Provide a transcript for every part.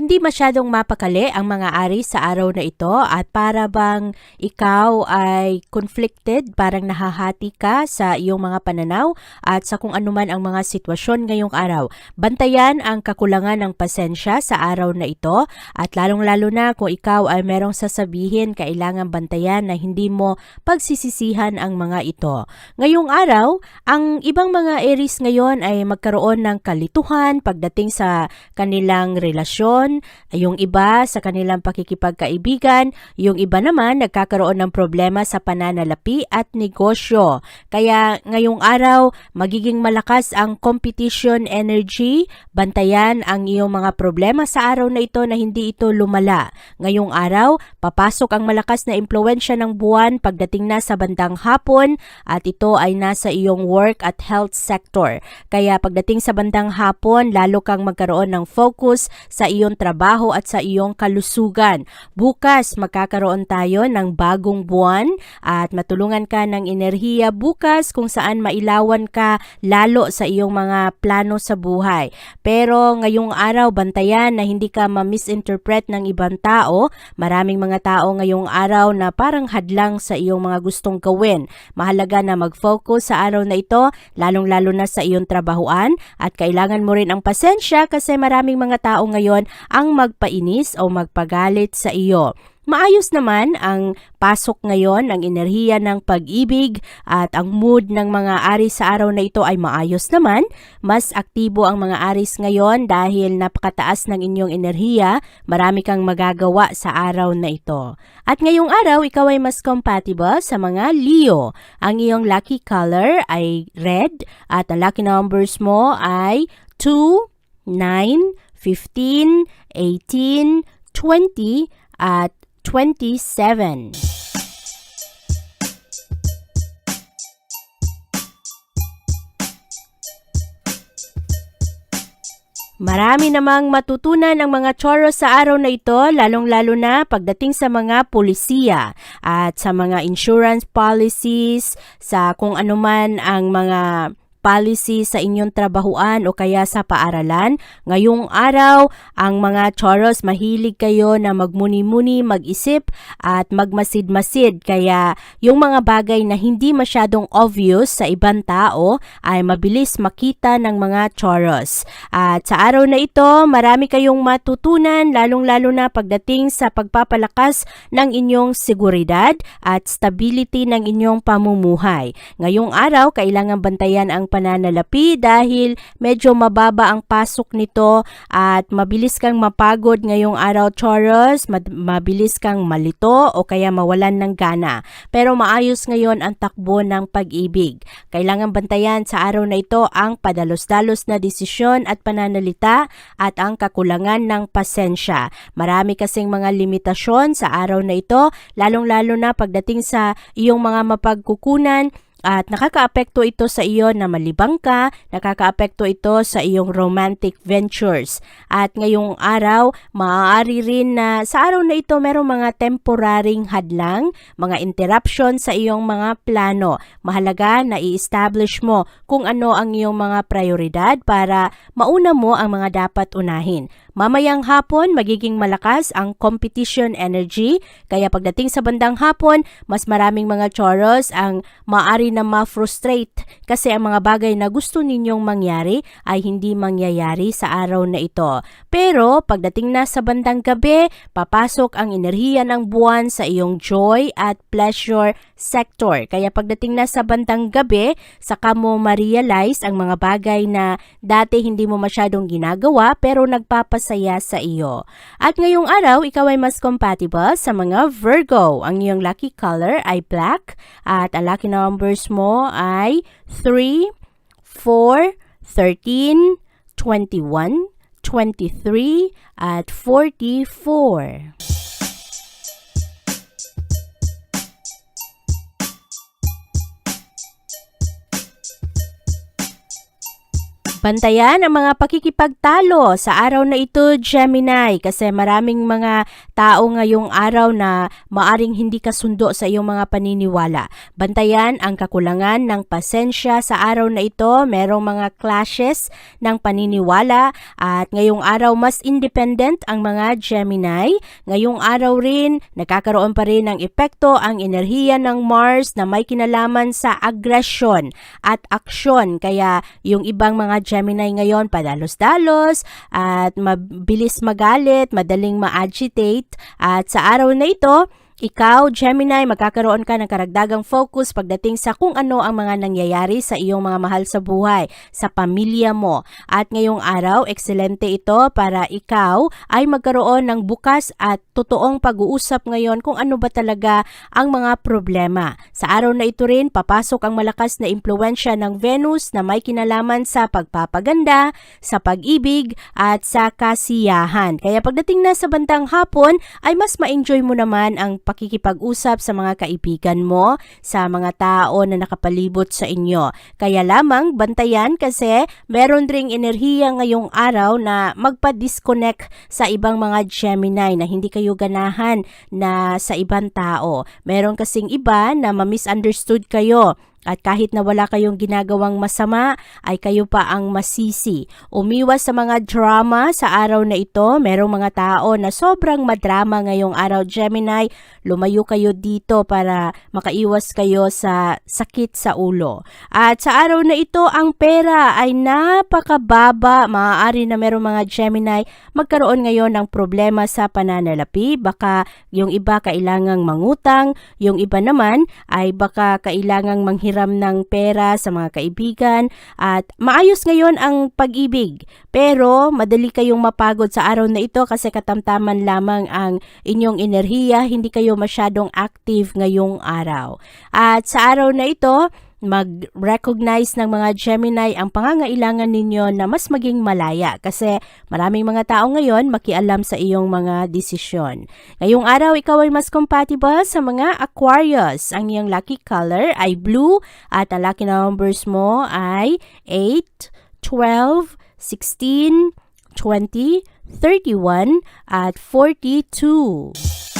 Hindi masyadong mapakali ang mga ari sa araw na ito at para bang ikaw ay conflicted, parang nahahati ka sa iyong mga pananaw at sa kung anuman ang mga sitwasyon ngayong araw. Bantayan ang kakulangan ng pasensya sa araw na ito at lalong-lalo na kung ikaw ay merong sasabihin, kailangan bantayan na hindi mo pagsisisihan ang mga ito. Ngayong araw, ang ibang mga Aries ngayon ay magkaroon ng kalituhan pagdating sa kanilang relasyon, yung iba sa kanilang pakikipagkaibigan, yung iba naman nagkakaroon ng problema sa pananalapi at negosyo. Kaya ngayong araw, magiging malakas ang competition energy, bantayan ang iyong mga problema sa araw na ito na hindi ito lumala. Ngayong araw, papasok ang malakas na impluensya ng buwan pagdating na sa bandang hapon at ito ay nasa iyong work at health sector. Kaya pagdating sa bandang hapon, lalo kang magkaroon ng focus sa iyong trabaho at sa iyong kalusugan. Bukas, magkakaroon tayo ng bagong buwan at matulungan ka ng enerhiya bukas kung saan mailawan ka lalo sa iyong mga plano sa buhay. Pero ngayong araw, bantayan na hindi ka ma-misinterpret ng ibang tao. Maraming mga tao ngayong araw na parang hadlang sa iyong mga gustong gawin. Mahalaga na mag-focus sa araw na ito, lalong-lalo na sa iyong trabahuan at kailangan mo rin ang pasensya kasi maraming mga tao ngayon ang magpainis o magpagalit sa iyo. Maayos naman ang pasok ngayon ng enerhiya ng pag-ibig at ang mood ng mga aris sa araw na ito ay maayos naman. Mas aktibo ang mga aris ngayon dahil napakataas ng inyong enerhiya, marami kang magagawa sa araw na ito. At ngayong araw, ikaw ay mas compatible sa mga Leo. Ang iyong lucky color ay red at ang lucky numbers mo ay 2, 9, 15, 18, 20 at 27. Marami namang matutunan ang mga choros sa araw na ito, lalong-lalo na pagdating sa mga polisiya at sa mga insurance policies, sa kung anuman ang mga policy sa inyong trabahuan o kaya sa paaralan. Ngayong araw, ang mga choros mahilig kayo na magmuni-muni, mag-isip at magmasid-masid. Kaya yung mga bagay na hindi masyadong obvious sa ibang tao ay mabilis makita ng mga choros. At sa araw na ito, marami kayong matutunan lalong-lalo na pagdating sa pagpapalakas ng inyong seguridad at stability ng inyong pamumuhay. Ngayong araw, kailangan bantayan ang pananalapi dahil medyo mababa ang pasok nito at mabilis kang mapagod ngayong araw Taurus, mabilis kang malito o kaya mawalan ng gana. Pero maayos ngayon ang takbo ng pag-ibig. Kailangan bantayan sa araw na ito ang padalos-dalos na desisyon at pananalita at ang kakulangan ng pasensya. Marami kasing mga limitasyon sa araw na ito, lalong-lalo na pagdating sa iyong mga mapagkukunan at nakakaapekto ito sa iyo na malibang ka, nakakaapekto ito sa iyong romantic ventures. At ngayong araw, maaari rin na sa araw na ito merong mga temporaring hadlang, mga interruption sa iyong mga plano. Mahalaga na i-establish mo kung ano ang iyong mga prioridad para mauna mo ang mga dapat unahin. Mamayang hapon, magiging malakas ang competition energy, kaya pagdating sa bandang hapon, mas maraming mga choros ang maaari na ma-frustrate kasi ang mga bagay na gusto ninyong mangyari ay hindi mangyayari sa araw na ito. Pero pagdating na sa bandang gabi, papasok ang enerhiya ng buwan sa iyong joy at pleasure sector. Kaya pagdating na sa bandang gabi, saka mo ma-realize ang mga bagay na dati hindi mo masyadong ginagawa pero nagpapasaya sa iyo. At ngayong araw, ikaw ay mas compatible sa mga Virgo. Ang iyong lucky color ay black at ang lucky numbers mo ay 3, 4, 13, 21, 23, at 44. Bantayan ang mga pakikipagtalo sa araw na ito, Gemini, kasi maraming mga tao ngayong araw na maaring hindi kasundo sa iyong mga paniniwala. Bantayan ang kakulangan ng pasensya sa araw na ito, merong mga clashes ng paniniwala at ngayong araw mas independent ang mga Gemini. Ngayong araw rin, nakakaroon pa rin ng epekto ang enerhiya ng Mars na may kinalaman sa aggression at aksyon. Kaya yung ibang mga Gemini ngayon padalos-dalos at mabilis magalit, madaling ma-agitate at sa araw na ito, ikaw, Gemini, magkakaroon ka ng karagdagang focus pagdating sa kung ano ang mga nangyayari sa iyong mga mahal sa buhay, sa pamilya mo. At ngayong araw, ekselente ito para ikaw ay magkaroon ng bukas at totoong pag-uusap ngayon kung ano ba talaga ang mga problema. Sa araw na ito rin, papasok ang malakas na impluensya ng Venus na may kinalaman sa pagpapaganda, sa pag-ibig, at sa kasiyahan. Kaya pagdating na sa bandang hapon, ay mas ma-enjoy mo naman ang pakikipag-usap sa mga kaibigan mo, sa mga tao na nakapalibot sa inyo. Kaya lamang bantayan kasi meron ring enerhiya ngayong araw na magpa-disconnect sa ibang mga Gemini na hindi kayo ganahan na sa ibang tao. Meron kasing iba na ma-misunderstood kayo at kahit na wala kayong ginagawang masama, ay kayo pa ang masisi. Umiwas sa mga drama sa araw na ito. Merong mga tao na sobrang madrama ngayong araw, Gemini. Lumayo kayo dito para makaiwas kayo sa sakit sa ulo. At sa araw na ito, ang pera ay napakababa. Maaari na merong mga Gemini magkaroon ngayon ng problema sa pananalapi. Baka yung iba kailangang mangutang, yung iba naman ay baka kailangang manghiram ng pera sa mga kaibigan at maayos ngayon ang pag-ibig. Pero madali kayong mapagod sa araw na ito kasi katamtaman lamang ang inyong enerhiya, hindi kayo masyadong active ngayong araw. At sa araw na ito, mag-recognize ng mga Gemini ang pangangailangan ninyo na mas maging malaya kasi maraming mga tao ngayon makialam sa iyong mga desisyon. Ngayong araw, ikaw ay mas compatible sa mga Aquarius. Ang iyong lucky color ay blue at ang lucky numbers mo ay 8, 12, 16, 20, 31 at 42.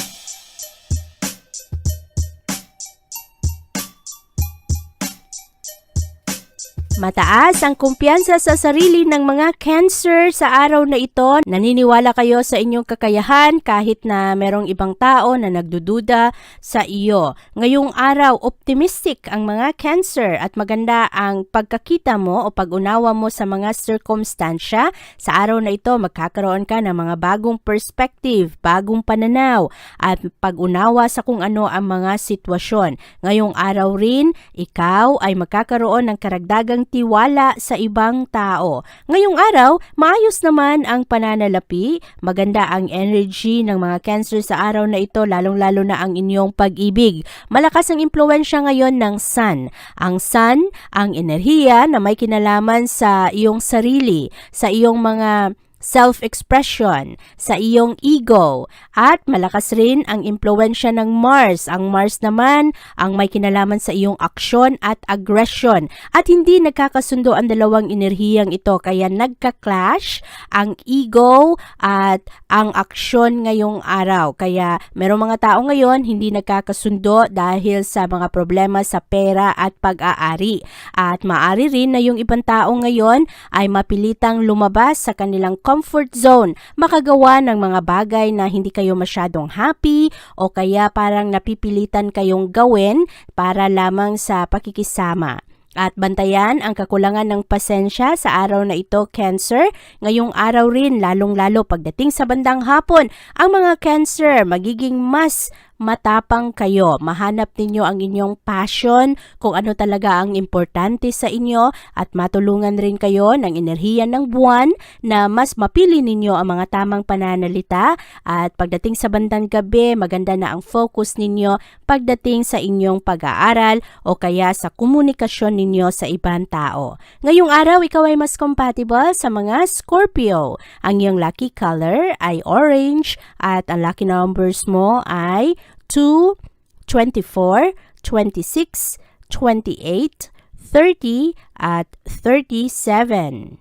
Mataas ang kumpiyansa sa sarili ng mga cancer sa araw na ito. Naniniwala kayo sa inyong kakayahan kahit na merong ibang tao na nagdududa sa iyo. Ngayong araw, optimistic ang mga cancer at maganda ang pagkakita mo o pag-unawa mo sa mga circumstansya. Sa araw na ito, magkakaroon ka ng mga bagong perspective, bagong pananaw at pag-unawa sa kung ano ang mga sitwasyon. Ngayong araw rin, ikaw ay magkakaroon ng karagdagang tiwala sa ibang tao. Ngayong araw, maayos naman ang pananalapi, maganda ang energy ng mga cancer sa araw na ito, lalong-lalo na ang inyong pag-ibig. Malakas ang impluensya ngayon ng sun. Ang sun, ang enerhiya na may kinalaman sa iyong sarili, sa iyong mga self-expression, sa iyong ego, at malakas rin ang impluensya ng Mars. Ang Mars naman ang may kinalaman sa iyong aksyon at aggression. At hindi nagkakasundo ang dalawang enerhiyang ito kaya nagka-clash ang ego at ang aksyon ngayong araw. Kaya merong mga tao ngayon hindi nagkakasundo dahil sa mga problema sa pera at pag-aari. At maari rin na yung ibang tao ngayon ay mapilitang lumabas sa kanilang comfort zone, makagawa ng mga bagay na hindi kayo masyadong happy o kaya parang napipilitan kayong gawin para lamang sa pakikisama. At bantayan ang kakulangan ng pasensya sa araw na ito, Cancer. Ngayong araw rin, lalong-lalo pagdating sa bandang hapon, ang mga Cancer magiging mas matapang kayo. Mahanap ninyo ang inyong passion, kung ano talaga ang importante sa inyo at matulungan rin kayo ng enerhiya ng buwan na mas mapili ninyo ang mga tamang pananalita at pagdating sa bandang gabi, maganda na ang focus ninyo pagdating sa inyong pag-aaral o kaya sa komunikasyon ninyo sa ibang tao. Ngayong araw, ikaw ay mas compatible sa mga Scorpio. Ang iyong lucky color ay orange at ang lucky numbers mo ay 2, 24, 26, 28, 30 at 37.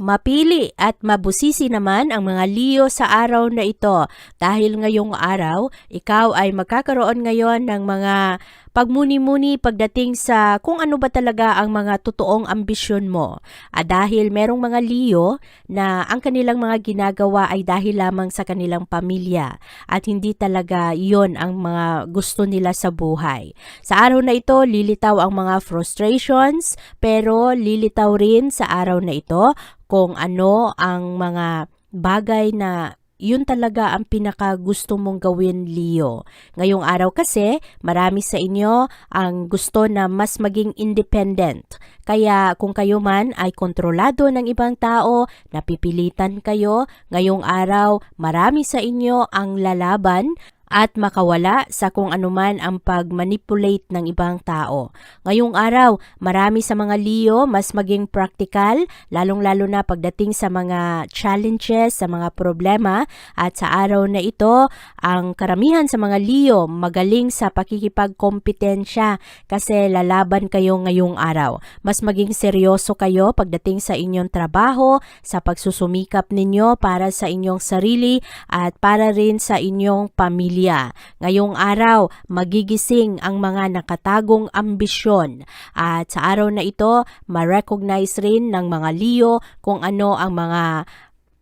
Mapili at mabusisi naman ang mga Leo sa araw na ito dahil ngayong araw, ikaw ay magkakaroon ngayon ng mga pagmuni-muni pagdating sa kung ano ba talaga ang mga totoong ambisyon mo. At dahil merong mga Leo na ang kanilang mga ginagawa ay dahil lamang sa kanilang pamilya at hindi talaga yon ang mga gusto nila sa buhay. Sa araw na ito, lilitaw ang mga frustrations pero lilitaw rin sa araw na ito kung ano ang mga bagay na yun talaga ang pinaka gusto mong gawin, Leo. Ngayong araw kasi, marami sa inyo ang gusto na mas maging independent. Kaya kung kayo man ay kontrolado ng ibang tao, napipilitan kayo, ngayong araw, marami sa inyo ang lalaban at makawala sa kung anuman ang pag-manipulate ng ibang tao. Ngayong araw, marami sa mga Leo mas maging practical, lalong-lalo na pagdating sa mga challenges, sa mga problema, at sa araw na ito, ang karamihan sa mga Leo magaling sa pakikipagkompetensya kasi lalaban kayo ngayong araw. Mas maging seryoso kayo pagdating sa inyong trabaho, sa pagsusumikap ninyo para sa inyong sarili at para rin sa inyong pamilya pamilya. Ngayong araw, magigising ang mga nakatagong ambisyon. At sa araw na ito, ma-recognize rin ng mga Leo kung ano ang mga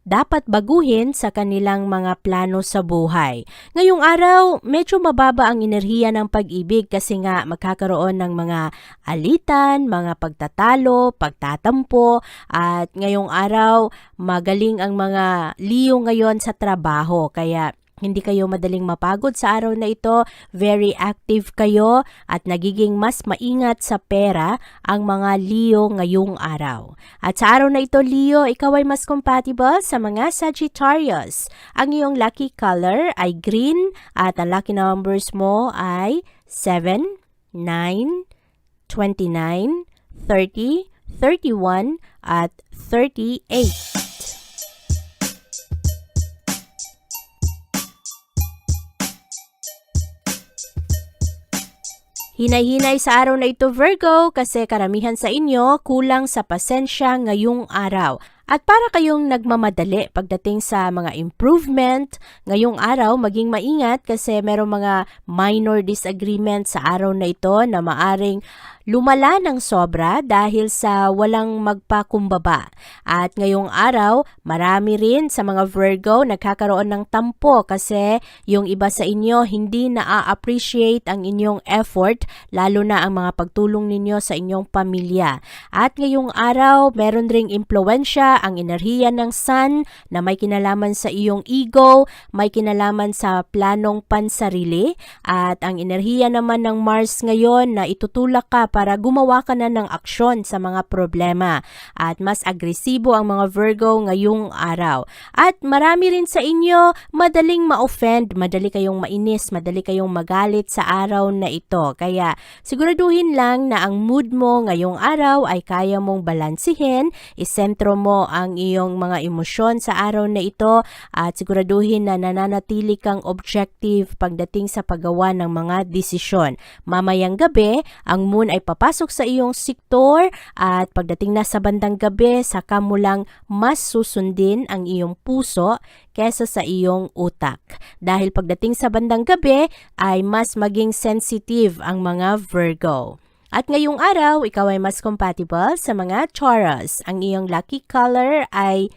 dapat baguhin sa kanilang mga plano sa buhay. Ngayong araw, medyo mababa ang enerhiya ng pag-ibig kasi nga magkakaroon ng mga alitan, mga pagtatalo, pagtatampo, at ngayong araw, magaling ang mga Leo ngayon sa trabaho. Kaya hindi kayo madaling mapagod sa araw na ito, very active kayo at nagiging mas maingat sa pera ang mga Leo ngayong araw. At sa araw na ito, Leo, ikaw ay mas compatible sa mga Sagittarius. Ang iyong lucky color ay green at ang lucky numbers mo ay 7, 9, 29, 30, 31 at 38. Hinay-hinay sa araw na ito Virgo kasi karamihan sa inyo kulang sa pasensya ngayong araw. At para kayong nagmamadali pagdating sa mga improvement, ngayong araw maging maingat kasi merong mga minor disagreement sa araw na ito na maaring lumala ng sobra dahil sa walang magpakumbaba. At ngayong araw, marami rin sa mga Virgo nagkakaroon ng tampo kasi yung iba sa inyo hindi na-appreciate ang inyong effort, lalo na ang mga pagtulong ninyo sa inyong pamilya. At ngayong araw, meron ring impluensya ang enerhiya ng Sun na may kinalaman sa iyong ego, may kinalaman sa planong pansarili, at ang enerhiya naman ng Mars ngayon na itutulak ka para gumawa ka na ng aksyon sa mga problema. At mas agresibo ang mga Virgo ngayong araw. At marami rin sa inyo madaling ma-offend, madali kayong mainis, madali kayong magalit sa araw na ito. Kaya siguraduhin lang na ang mood mo ngayong araw ay kaya mong balansihin, isentro mo ang iyong mga emosyon sa araw na ito at siguraduhin na nananatili kang objective pagdating sa paggawa ng mga desisyon. Mamayang gabi, ang moon ay papasok sa iyong sektor at pagdating na sa bandang gabi, saka mo lang mas susundin ang iyong puso kesa sa iyong utak. Dahil pagdating sa bandang gabi ay mas maging sensitive ang mga Virgo. At ngayong araw, ikaw ay mas compatible sa mga Taurus. Ang iyong lucky color ay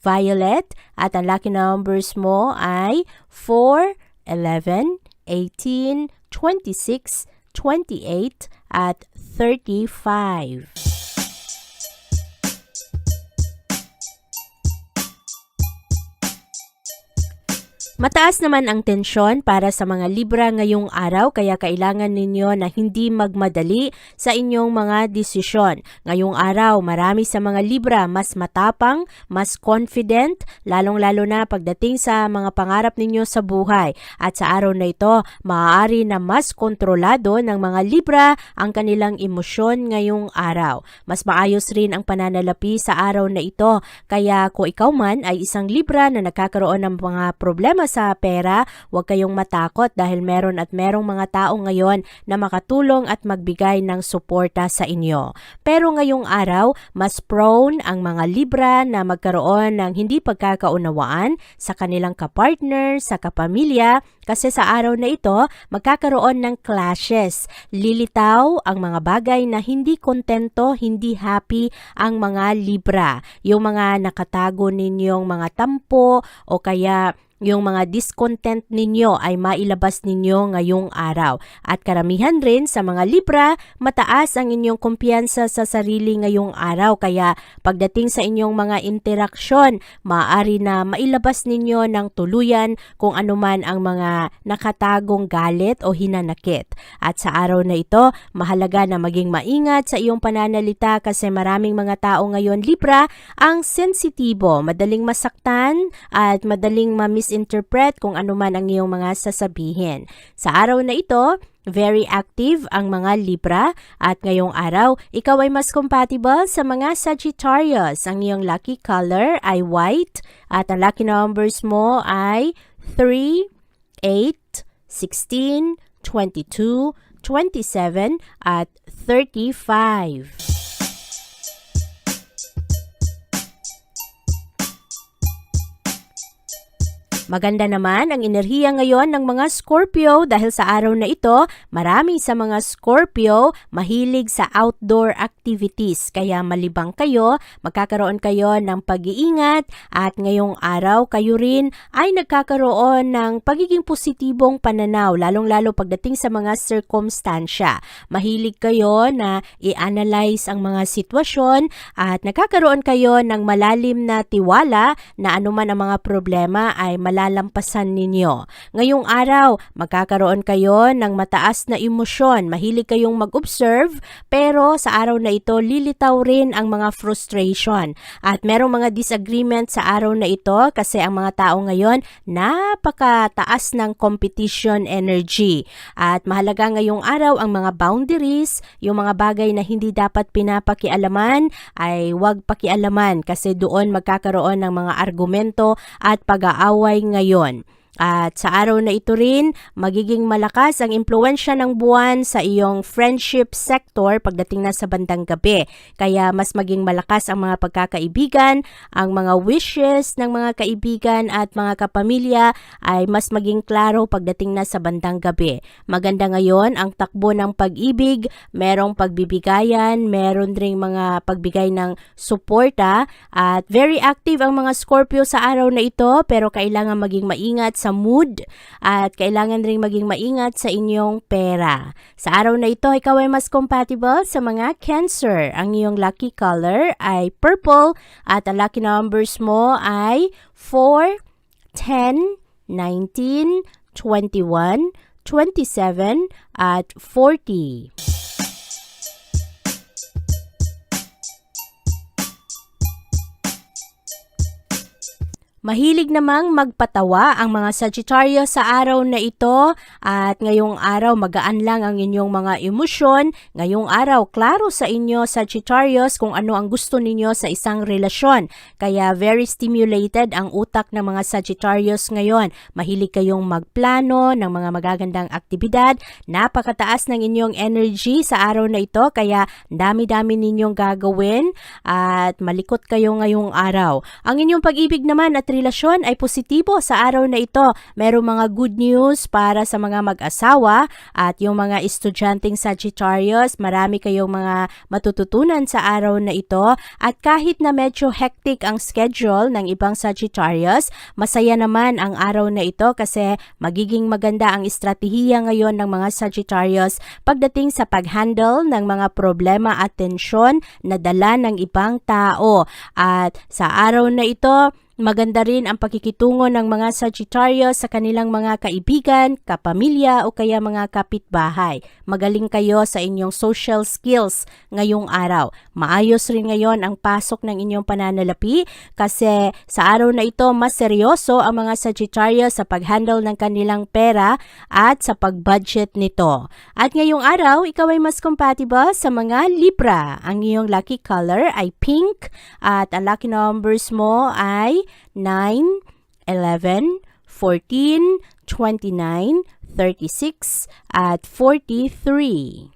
violet at ang lucky numbers mo ay 4, 11, 18, 26, 28 at 35. Mataas naman ang tensyon para sa mga Libra ngayong araw kaya kailangan ninyo na hindi magmadali sa inyong mga desisyon. Ngayong araw, marami sa mga Libra mas matapang, mas confident, lalong-lalo na pagdating sa mga pangarap ninyo sa buhay. At sa araw na ito, maaari na mas kontrolado ng mga Libra ang kanilang emosyon ngayong araw. Mas maayos rin ang pananalapi sa araw na ito. Kaya kung ikaw man ay isang Libra na nagkakaroon ng mga problema sa pera, huwag kayong matakot dahil meron at merong mga tao ngayon na makatulong at magbigay ng suporta sa inyo. Pero ngayong araw, mas prone ang mga Libra na magkaroon ng hindi pagkakaunawaan sa kanilang kapartner, sa kapamilya, kasi sa araw na ito, magkakaroon ng clashes. Lilitaw ang mga bagay na hindi kontento, hindi happy ang mga Libra. Yung mga nakatago ninyong mga tampo o kaya yung mga discontent ninyo ay mailabas ninyo ngayong araw. At karamihan rin sa mga Libra, mataas ang inyong kumpiyansa sa sarili ngayong araw. Kaya pagdating sa inyong mga interaksyon, maaari na mailabas ninyo ng tuluyan kung anuman ang mga nakatagong galit o hinanakit. At sa araw na ito, mahalaga na maging maingat sa iyong pananalita kasi maraming mga tao ngayon Libra ang sensitibo, madaling masaktan at madaling ma-misinterpret kung ano man ang iyong mga sasabihin. Sa araw na ito, Very active ang mga Libra at ngayong araw, ikaw ay mas compatible sa mga Sagittarius. Ang iyong lucky color ay white at ang lucky numbers mo ay 3, 8, 16, 22, 27 at 35. Maganda naman ang enerhiya ngayon ng mga Scorpio dahil sa araw na ito, marami sa mga Scorpio mahilig sa outdoor activities. Kaya malibang kayo, magkakaroon kayo ng pag-iingat at ngayong araw kayo rin ay nagkakaroon ng pagiging positibong pananaw, lalong-lalo pagdating sa mga circumstansya. Mahilig kayo na i-analyze ang mga sitwasyon at nagkakaroon kayo ng malalim na tiwala na anuman ang mga problema ay malalampasan ninyo. Ngayong araw, magkakaroon kayo ng mataas na emosyon. Mahilig kayong mag-observe, pero sa araw na ito, lilitaw rin ang mga frustration. At merong mga disagreement sa araw na ito kasi ang mga tao ngayon, napakataas ng competition energy. At mahalaga ngayong araw ang mga boundaries, yung mga bagay na hindi dapat pinapakialaman, ay huwag pakialaman kasi doon magkakaroon ng mga argumento at pag-aaway ngayon. At sa araw na ito rin, magiging malakas ang impluensya ng buwan sa iyong friendship sector pagdating na sa bandang gabi. Kaya mas maging malakas ang mga pagkakaibigan, ang mga wishes ng mga kaibigan at mga kapamilya ay mas maging klaro pagdating na sa bandang gabi. Maganda ngayon ang takbo ng pag-ibig, merong pagbibigayan, meron ring mga pagbigay ng suporta at very active ang mga Scorpio sa araw na ito pero kailangan maging maingat sa mood at kailangan ring maging maingat sa inyong pera. Sa araw na ito, ikaw ay mas compatible sa mga Cancer. Ang iyong lucky color ay purple at ang lucky numbers mo ay 4, 10, 19, 21, 27 at 40. Mahilig namang magpatawa ang mga Sagittarius sa araw na ito at ngayong araw magaan lang ang inyong mga emosyon. Ngayong araw, klaro sa inyo Sagittarius kung ano ang gusto ninyo sa isang relasyon. Kaya very stimulated ang utak ng mga Sagittarius ngayon. Mahilig kayong magplano ng mga magagandang aktibidad. Napakataas ng inyong energy sa araw na ito kaya dami-dami ninyong gagawin at malikot kayo ngayong araw. Ang inyong pag-ibig naman at relasyon ay positibo sa araw na ito. Merong mga good news para sa mga mag-asawa at yung mga estudyanteng Sagittarius, marami kayong mga matututunan sa araw na ito. At kahit na medyo hectic ang schedule ng ibang Sagittarius, masaya naman ang araw na ito kasi magiging maganda ang estratehiya ngayon ng mga Sagittarius pagdating sa pag-handle ng mga problema at tensyon na dala ng ibang tao. At sa araw na ito, Maganda rin ang pakikitungo ng mga Sagittarius sa kanilang mga kaibigan, kapamilya o kaya mga kapitbahay. Magaling kayo sa inyong social skills ngayong araw. Maayos rin ngayon ang pasok ng inyong pananalapi kasi sa araw na ito mas seryoso ang mga Sagittarius sa pag-handle ng kanilang pera at sa pag-budget nito. At ngayong araw, ikaw ay mas compatible sa mga Libra. Ang iyong lucky color ay pink at ang lucky numbers mo ay 9, 11, 14, 29, 36, at 43.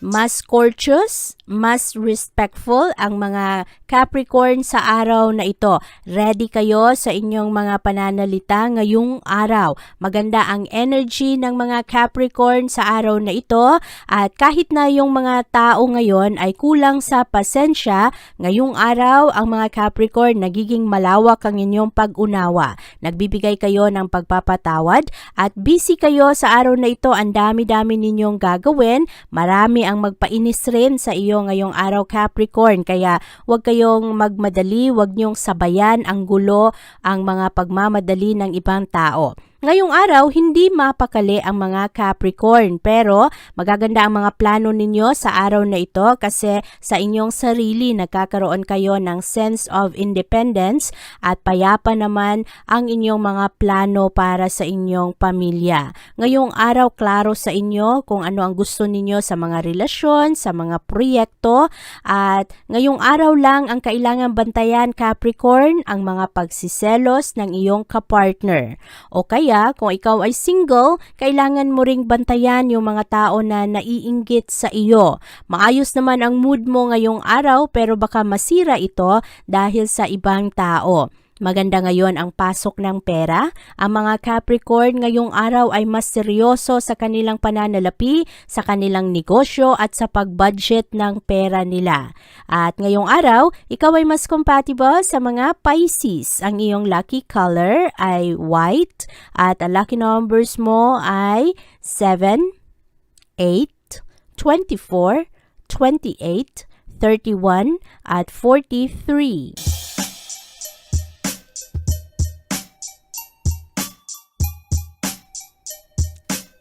Mas courteous, mas respectful ang mga Capricorn sa araw na ito. Ready kayo sa inyong mga pananalita ngayong araw. Maganda ang energy ng mga Capricorn sa araw na ito at kahit na yung mga tao ngayon ay kulang sa pasensya, ngayong araw ang mga Capricorn nagiging malawak ang inyong pag-unawa. Nagbibigay kayo ng pagpapatawad at busy kayo sa araw na ito. Ang dami-dami ninyong gagawin. Marami ang magpainis rin sa iyo ngayong araw Capricorn. Kaya huwag kayong magmadali, huwag niyong sabayan ang gulo, ang mga pagmamadali ng ibang tao. Ngayong araw, hindi mapakali ang mga Capricorn pero magaganda ang mga plano ninyo sa araw na ito kasi sa inyong sarili nagkakaroon kayo ng sense of independence at payapa naman ang inyong mga plano para sa inyong pamilya. Ngayong araw, klaro sa inyo kung ano ang gusto ninyo sa mga relasyon, sa mga proyekto at ngayong araw lang ang kailangan bantayan Capricorn ang mga pagsiselos ng iyong kapartner. O kaya kung ikaw ay single, kailangan mo ring bantayan yung mga tao na naiinggit sa iyo. Maayos naman ang mood mo ngayong araw pero baka masira ito dahil sa ibang tao. Maganda ngayon ang pasok ng pera. Ang mga Capricorn ngayong araw ay mas seryoso sa kanilang pananalapi, sa kanilang negosyo at sa pag-budget ng pera nila. At ngayong araw, ikaw ay mas compatible sa mga Pisces. Ang iyong lucky color ay white at ang lucky numbers mo ay 7, 8, 24, 28, 31 at 43.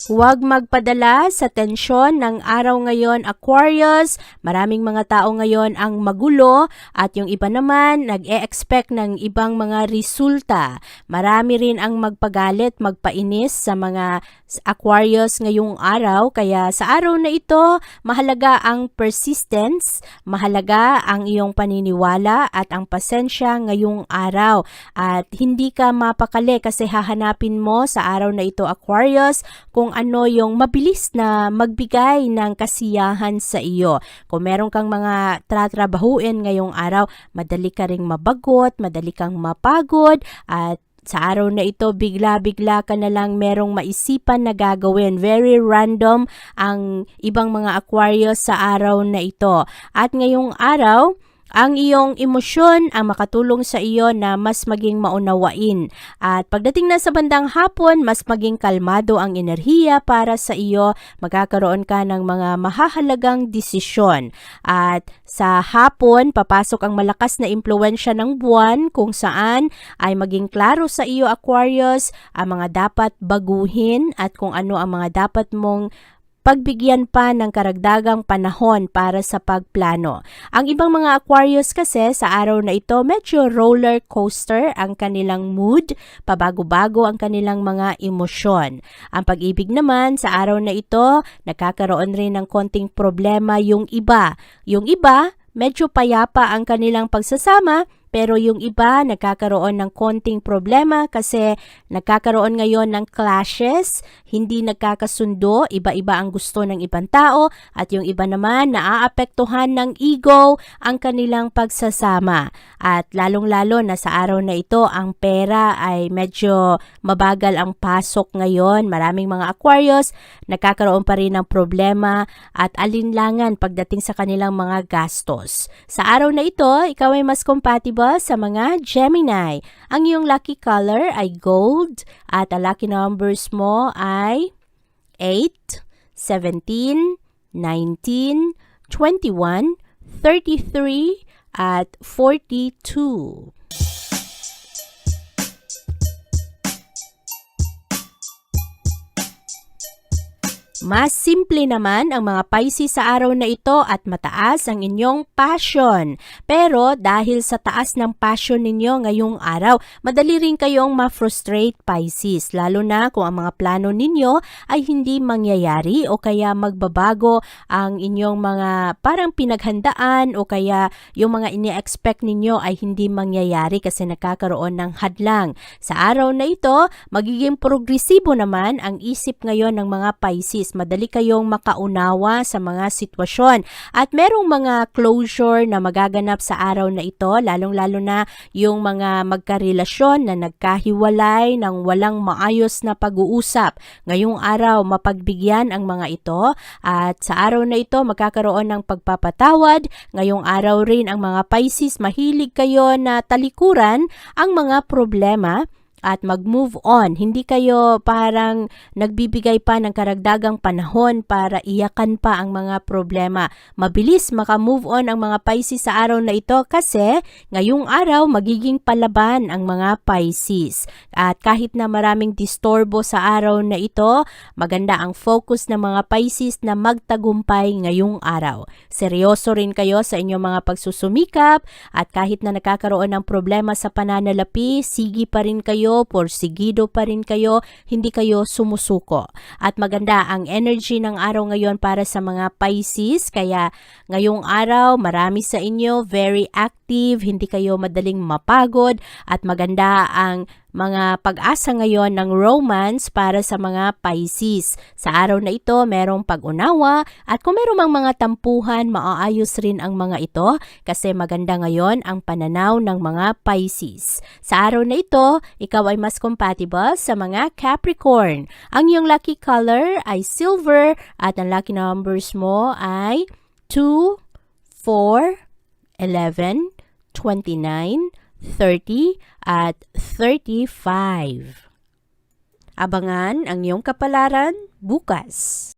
Huwag magpadala sa tensyon ng araw ngayon Aquarius. Maraming mga tao ngayon ang magulo at yung iba naman nag-e-expect ng ibang mga resulta. Marami rin ang magpagalit, magpainis sa mga Aquarius ngayong araw. Kaya sa araw na ito, mahalaga ang persistence, mahalaga ang iyong paniniwala at ang pasensya ngayong araw. At hindi ka mapakali kasi hahanapin mo sa araw na ito Aquarius kung ano yung mabilis na magbigay ng kasiyahan sa iyo. Kung meron kang mga tratrabahuin ngayong araw, madali ka ring mabagot, madali kang mapagod at sa araw na ito, bigla-bigla ka na lang merong maisipan na gagawin. Very random ang ibang mga Aquarius sa araw na ito. At ngayong araw, ang iyong emosyon ang makatulong sa iyo na mas maging maunawain. At pagdating na sa bandang hapon, mas maging kalmado ang enerhiya para sa iyo. Magkakaroon ka ng mga mahahalagang desisyon. At sa hapon, papasok ang malakas na impluensya ng buwan kung saan ay maging klaro sa iyo Aquarius ang mga dapat baguhin at kung ano ang mga dapat mong pagbigyan pa ng karagdagang panahon para sa pagplano. Ang ibang mga Aquarius kasi sa araw na ito medyo roller coaster ang kanilang mood, pabago-bago ang kanilang mga emosyon. Ang pag-ibig naman sa araw na ito, nakakaroon rin ng konting problema yung iba. Yung iba, medyo payapa ang kanilang pagsasama pero yung iba nagkakaroon ng konting problema kasi nagkakaroon ngayon ng clashes, hindi nagkakasundo, iba-iba ang gusto ng ibang tao at yung iba naman naaapektuhan ng ego ang kanilang pagsasama. At lalong-lalo na sa araw na ito, ang pera ay medyo mabagal ang pasok ngayon. Maraming mga Aquarius nagkakaroon pa rin ng problema at alinlangan pagdating sa kanilang mga gastos. Sa araw na ito, ikaw ay mas compatible sa mga Gemini. Ang iyong lucky color ay gold at ang lucky numbers mo ay 8, 17, 19, 21, 33, at 42. Mas simple naman ang mga Pisces sa araw na ito at mataas ang inyong passion. Pero dahil sa taas ng passion ninyo ngayong araw, madali rin kayong ma-frustrate Pisces. Lalo na kung ang mga plano ninyo ay hindi mangyayari o kaya magbabago ang inyong mga parang pinaghandaan o kaya yung mga ini-expect ninyo ay hindi mangyayari kasi nakakaroon ng hadlang. Sa araw na ito, magiging progresibo naman ang isip ngayon ng mga Pisces. Madali kayong makaunawa sa mga sitwasyon. At merong mga closure na magaganap sa araw na ito, lalong-lalo na yung mga magkarelasyon na nagkahiwalay ng walang maayos na pag-uusap. Ngayong araw, mapagbigyan ang mga ito at sa araw na ito, magkakaroon ng pagpapatawad. Ngayong araw rin ang mga Pisces, mahilig kayo na talikuran ang mga problema at mag-move on. Hindi kayo parang nagbibigay pa ng karagdagang panahon para iyakan pa ang mga problema. Mabilis maka-move on ang mga Pisces sa araw na ito kasi ngayong araw magiging palaban ang mga Pisces. At kahit na maraming distorbo sa araw na ito, maganda ang focus ng mga Pisces na magtagumpay ngayong araw. Seryoso rin kayo sa inyong mga pagsusumikap at kahit na nakakaroon ng problema sa pananalapi, sige pa rin kayo, porsigido pa rin kayo, hindi kayo sumusuko. At maganda ang energy ng araw ngayon para sa mga Pisces, kaya ngayong araw marami sa inyo very active, hindi kayo madaling mapagod at maganda ang mga pag-asa ngayon ng romance para sa mga Pisces. Sa araw na ito, merong pag-unawa at kung meron mang mga tampuhan, maaayos rin ang mga ito kasi maganda ngayon ang pananaw ng mga Pisces. Sa araw na ito, ikaw ay mas compatible sa mga Capricorn. Ang iyong lucky color ay silver at ang lucky numbers mo ay 2, 4, 11, 29, 30 at 35. Abangan ang iyong kapalaran bukas.